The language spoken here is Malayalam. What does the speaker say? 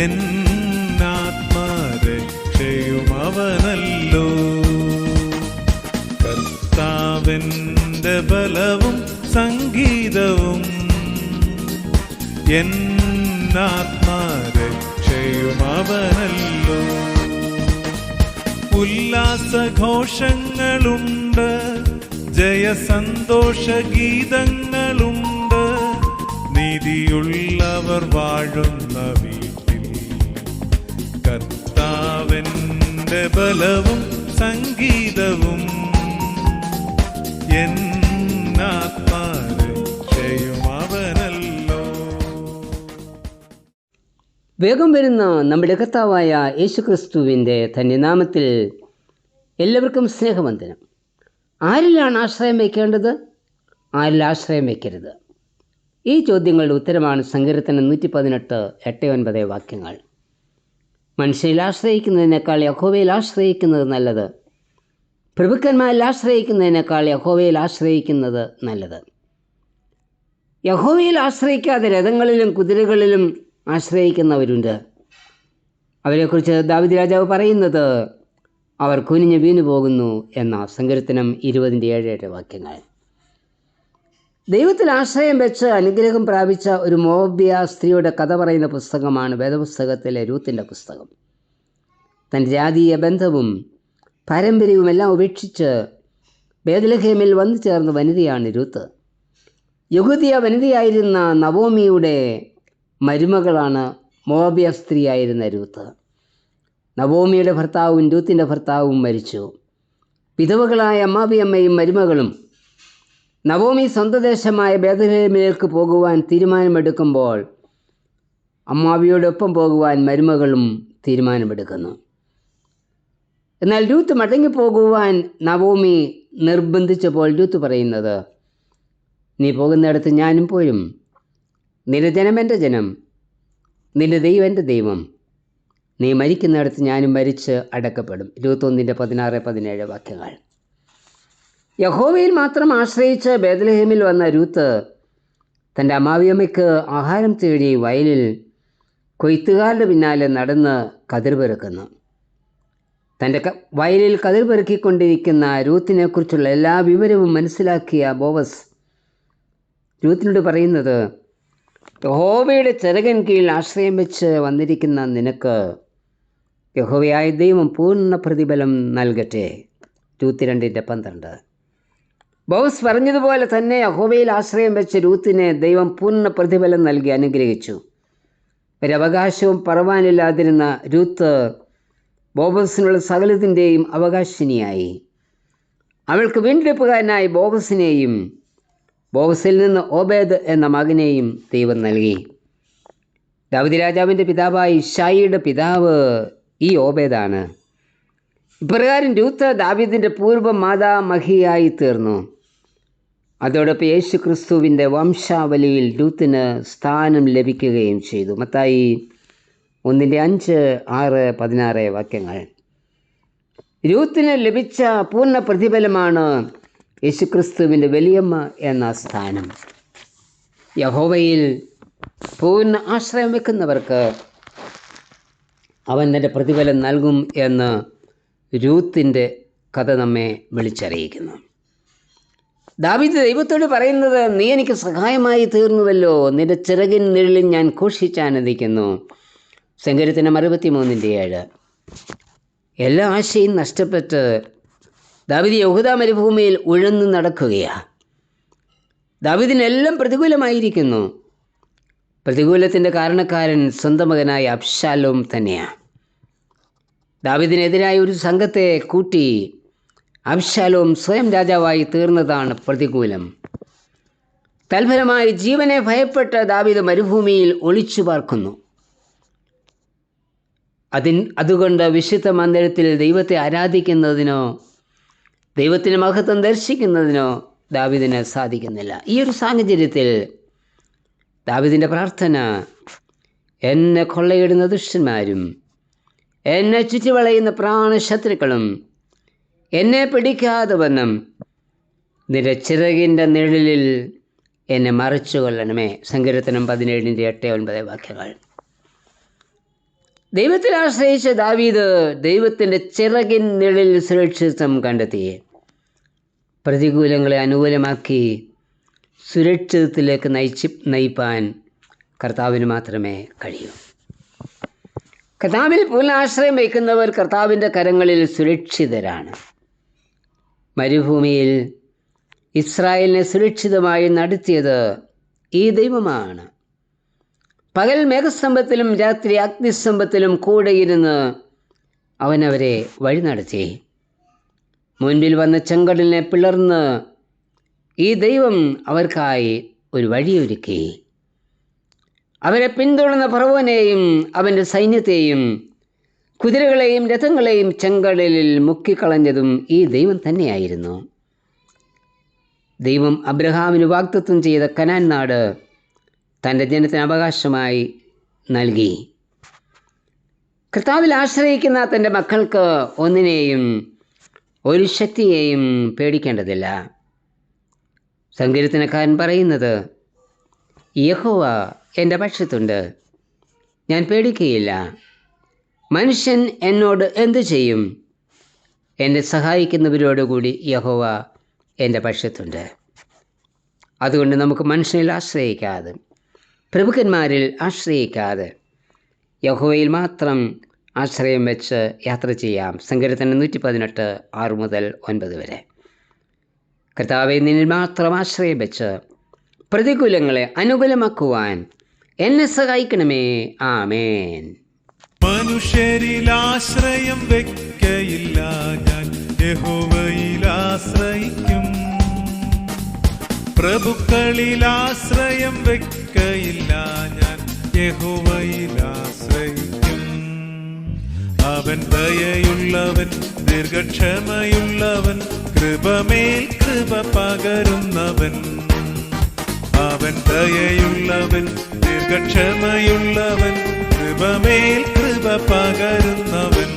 എന്നാത്മരക്ഷയും അവനല്ലോ കർത്താവിന്റെ ബലവും സംഗീതവും എന്നാത്മാരക്ഷയുമവനല്ലോ ഉല്ലാസഘോഷങ്ങളുണ്ട് ജയസന്തോഷ ഗീതങ്ങളുണ്ട് നീതിയുള്ളവർ വാഴുന്ന വീട്ടിൽ കർത്താവിന്റെ ബലവും സംഗീതവും വേഗം വരുന്ന നമ്മുടെ കർത്താവായ യേശുക്രിസ്തുവിന്റെ തന്റെ നാമത്തിൽ എല്ലാവർക്കും സ്നേഹവന്ദനം. ആരിലാണ് ആശ്രയം വയ്ക്കേണ്ടത്? ആരിൽ ആശ്രയം വയ്ക്കരുത്? ഈ ചോദ്യങ്ങളുടെ ഉത്തരമാണ് സങ്കീർത്തനം നൂറ്റി പതിനെട്ട് എട്ട് ഒൻപത് വാക്യങ്ങൾ. മനുഷ്യരിൽ ആശ്രയിക്കുന്നതിനേക്കാൾ യഹോവയിൽ ആശ്രയിക്കുന്നത് നല്ലത്. പ്രഭുക്കന്മാരിൽ ആശ്രയിക്കുന്നതിനേക്കാൾ യഹോവയിൽ ആശ്രയിക്കുന്നത് നല്ലത്. യഹോവയിൽ ആശ്രയിക്കാതെ രഥങ്ങളിലും കുതിരകളിലും ആശ്രയിക്കുന്നവരുണ്ട്. അവരെക്കുറിച്ച് ദാവിദ് രാജാവ് പറയുന്നത് അവർ കുനിഞ്ഞ് വീണു പോകുന്നു എന്ന സങ്കീർത്തനം ഇരുപതിന്റെ ഏഴ് ഏഴ് വാക്യങ്ങൾ. ദൈവത്തിൽ ആശ്രയം വെച്ച് അനുഗ്രഹം പ്രാപിച്ച ഒരു മോബ്യ സ്ത്രീയുടെ കഥ പറയുന്ന പുസ്തകമാണ് വേദപുസ്തകത്തിലെ രൂത്തിന്റെ പുസ്തകം. തന്റെ ജാതീയ ബന്ധവും പാരമ്പര്യവും എല്ലാം ഉപേക്ഷിച്ച് ബേദലഹേമിൽ വന്നു ചേർന്ന വനിതയാണ് രൂത്ത്. യഹൂദിയ വനിതയായിരുന്ന നവോമിയുടെ മരുമകളാണ് മോബിയ സ്ത്രീയായിരുന്ന രൂത്ത്. നവോമിയുടെ ഭർത്താവും രൂത്തിന്റെ ഭർത്താവും മരിച്ചു. വിധവകളായ അമ്മാവിയമ്മയും മരുമകളും നവോമി സ്വന്തദേശമായ ബേദലേമിലേക്ക് പോകുവാൻ തീരുമാനമെടുക്കുമ്പോൾ അമ്മാവിയോടൊപ്പം പോകുവാൻ മരുമകളും തീരുമാനമെടുക്കുന്നു. എന്നാൽ രൂത്ത് മടങ്ങിപ്പോകുവാൻ നവോമി നിർബന്ധിച്ചപ്പോൾ രൂത്ത് പറയുന്നത് നീ പോകുന്നിടത്ത് ഞാനും പോരും. നിന്റെ ജനം എന്റെ ജനം. നിന്റെ ദൈവം എന്റെ ദൈവം. നീ മരിക്കുന്നിടത്ത് ഞാനും മരിച്ച് അടക്കപ്പെടും. ഇരുപത്തൊന്നിന്റെ പതിനാറ് പതിനേഴ് വാക്യങ്ങൾ. യഹോവയിൽ മാത്രം ആശ്രയിച്ച് ബേദലഹേമിൽ വന്ന രൂത്ത് തന്റെ അമ്മാവിയമ്മയ്ക്ക് ആഹാരം തേടി വയലിൽ കൊയ്ത്തുകാരുടെ പിന്നാലെ നടന്ന് കതിർ പെറുക്കുന്നു. തന്റെ വയലിൽ കതിർ പെറുക്കിക്കൊണ്ടിരിക്കുന്ന രൂത്തിനെക്കുറിച്ചുള്ള എല്ലാ വിവരവും മനസ്സിലാക്കിയ ബോവസ് രൂത്തിനോട് പറയുന്നത് യഹോവയുടെ ചെറുകൻ കീഴിൽ ആശ്രയം വെച്ച് വന്നിരിക്കുന്ന നിനക്ക് യഹോവയായ ദൈവം പൂർണ പ്രതിഫലം നൽകട്ടെ. രൂത്തി രണ്ടിന്റെ പന്ത്രണ്ട്. ബോസ് പറഞ്ഞതുപോലെ തന്നെ യഹോവയിൽ ആശ്രയം വെച്ച രൂത്തിനെ ദൈവം പൂർണ പ്രതിഫലം നൽകി അനുഗ്രഹിച്ചു. ഒരവകാശവും പറവാനില്ലാതിരുന്ന രൂത്ത് ബോബസിനുള്ള സകലത്തിന്റെയും അവകാശിനിയായി. അവൾക്ക് വീണ്ടെടുപ്പുകാരനായി ബോബസിനെയും ബോബസിൽ നിന്ന് ഓബേദ് എന്ന മകനെയും ദൈവം നൽകി. ദാവതി രാജാവിന്റെ പിതാവായി ഷായിയുടെ പിതാവ് ഈ ഓബേദാണ്. ഇപ്രകാരം രൂത്ത് ദാവീദിന്റെ പൂർവ മാതാ മഹിയായി തീർന്നു. അതോടൊപ്പം യേശു ക്രിസ്തുവിന്റെ വംശാവലിയിൽ ലൂത്തിന് സ്ഥാനം ലഭിക്കുകയും ചെയ്തു. മത്തായി ഒന്നിന്റെ അഞ്ച് ആറ് പതിനാറ് വാക്യങ്ങൾ. രൂത്തിന് ലഭിച്ച പൂർണ പ്രതിഫലമാണ് യേശുക്രിസ്തുവിന്റെ വലിയമ്മ എന്ന സ്ഥാനം. യഹോവയിൽ പൂർണ ആശ്രയം വെക്കുന്നവർക്ക് അവൻ തന്റെ പ്രതിഫലം നൽകും എന്ന് രൂത്തിന്റെ കഥ നമ്മെ വിളിച്ചറിയിക്കുന്നു. ദാവീദ് ദൈവത്തോട് പറയുന്നത് നീ എനിക്ക് സഹായമായി തീർന്നുവല്ലോ. നിന്റെ ചിറകിൻ നിഴലിൽ ഞാൻ ഘോഷിച്ചാനന്ദിക്കുന്നു. സങ്കരത്തിന് അറുപത്തിമൂന്നിന്റെ ഏഴ്. എല്ലാ ആശയും നഷ്ടപ്പെട്ട് ദാവിദ് യഹൂദ മരുഭൂമിയിൽ ഉഴന്നു നടക്കുകയാണ്. ദാവിദിനെല്ലാം പ്രതികൂലമായിരിക്കുന്നു. പ്രതികൂലത്തിന്റെ കാരണക്കാരൻ സ്വന്തം മകനായ അബ്ശാലോം തന്നെയാണ്. ദാവിദിനെതിരായ ഒരു സംഘത്തെ കൂട്ടി അബ്ശാലോം സ്വയം രാജാവായി തീർന്നതാണ് പ്രതികൂലം. തൽഫലമായി ജീവനെ ഭയപ്പെട്ട ദാവിദ് മരുഭൂമിയിൽ ഒളിച്ചു പാർക്കുന്നു. അതിൻ അതുകൊണ്ട് വിശുദ്ധ മന്ദിരത്തിൽ ദൈവത്തെ ആരാധിക്കുന്നതിനോ ദൈവത്തിന് മഹത്വം ദർശിക്കുന്നതിനോ ദാവിദിന് സാധിക്കുന്നില്ല. ഈ ഒരു സാഹചര്യത്തിൽ ദാവിദിന്റെ പ്രാർത്ഥന എന്നെ കൊള്ളയിടുന്ന ദുഷ്ടന്മാരും എന്നെ ചുറ്റിവളയുന്ന പ്രാണശത്രുക്കളും എന്നെ പിടിക്കാതെ വണ്ണം നിന്റെ നിഴലിൽ എന്നെ മറിച്ചു കൊള്ളണമേ സങ്കീർത്തനം പതിനേഴിന്റെ എട്ട് ഒൻപത് വാക്യങ്ങൾ. ദൈവത്തിൽ ആശ്രയിച്ച ദാവീദ് ദൈവത്തിന്റെ ചിറകിൻ നിഴലിൽ സുരക്ഷിതം കണ്ടെത്തി. പ്രതികൂലങ്ങളെ അനുകൂലമാക്കി സുരക്ഷിതത്തിലേക്ക് നയിച്ച് നയിപ്പാൻ കർത്താവിന് മാത്രമേ കഴിയൂ. കർത്താവിൽ പൂർണ ആശ്രയം വയ്ക്കുന്നവർ കർത്താവിന്റെ കരങ്ങളിൽ സുരക്ഷിതരാണ്. മരുഭൂമിയിൽ ഇസ്രായേലിനെ സുരക്ഷിതമായി നടത്തിയത് ഈ ദൈവമാണ്. പകൽ മേഘസ്തംഭത്തിലും രാത്രി അഗ്നിസ്തംഭത്തിലും കൂടെയിരുന്ന് അവനവരെ വഴി നടത്തി. മുൻപിൽ വന്ന ചെങ്കടലിനെ പിളർന്ന് ഈ ദൈവം അവർക്കായി ഒരു വഴിയൊരുക്കി. അവരെ പിന്തുടർന്ന ഫറവോനെയും അവന്റെ സൈന്യത്തെയും കുതിരകളെയും രഥങ്ങളെയും ചെങ്കടലിൽ മുക്കിക്കളഞ്ഞതും ഈ ദൈവം തന്നെയായിരുന്നു. ദൈവം അബ്രഹാമിന് വാഗ്ദത്വം ചെയ്ത കനാൻ നാട് തന്റെ ജനത്തിന് അവകാശമായി നൽകി. കർത്താവിൽ ആശ്രയിക്കുന്ന തന്റെ മക്കൾക്ക് ഒന്നിനെയും ഒരു ശക്തിയെയും പേടിക്കേണ്ടതില്ല. സങ്കീർത്തനക്കാരൻ പറയുന്നത് യഹോവ എന്റെ പക്ഷത്തുണ്ട്. ഞാൻ പേടിക്കുകയില്ല മനുഷ്യൻ എന്നോട് എന്തു ചെയ്യും? എന്നെ സഹായിക്കുന്നവരോടുകൂടി യഹോവ എന്റെ പക്ഷത്തുണ്ട്. അതുകൊണ്ട് നമുക്ക് മനുഷ്യനിൽ ആശ്രയിക്കാതെ പ്രഭുക്കന്മാരിൽ ആശ്രയിക്കാതെ യഹോവയിൽ മാത്രം ആശ്രയം വെച്ച് യാത്ര ചെയ്യാം. സങ്കീർത്തനം നൂറ്റി പതിനെട്ട് ആറ് മുതൽ ഒൻപത് വരെ. കർത്താവെ നിന്നിൽ മാത്രം ആശ്രയം വെച്ച് പ്രതികൂലങ്ങളെ അനുകൂലമാക്കുവാൻ എന്നെ സഹായിക്കണമേ. ആമേൻ. മനുഷ്യരിൽ ആശ്രയം വെക്കയില്ല ഞാൻ പ്രഭുക്കളിൽ ആശ്രയം വെക്കയില്ല ഞാൻ യഹോവയിൽ ആശ്രയിക്കും. അവൻ ദയയുള്ളവൻ ദീർഘക്ഷമയുള്ളവൻ കൃപമേൽ കൃപ പകരുന്നവൻ. അവൻ ദയയുള്ളവൻ ദീർഘക്ഷമയുള്ളവൻ കൃപമേൽ കൃപ പകരുന്നവൻ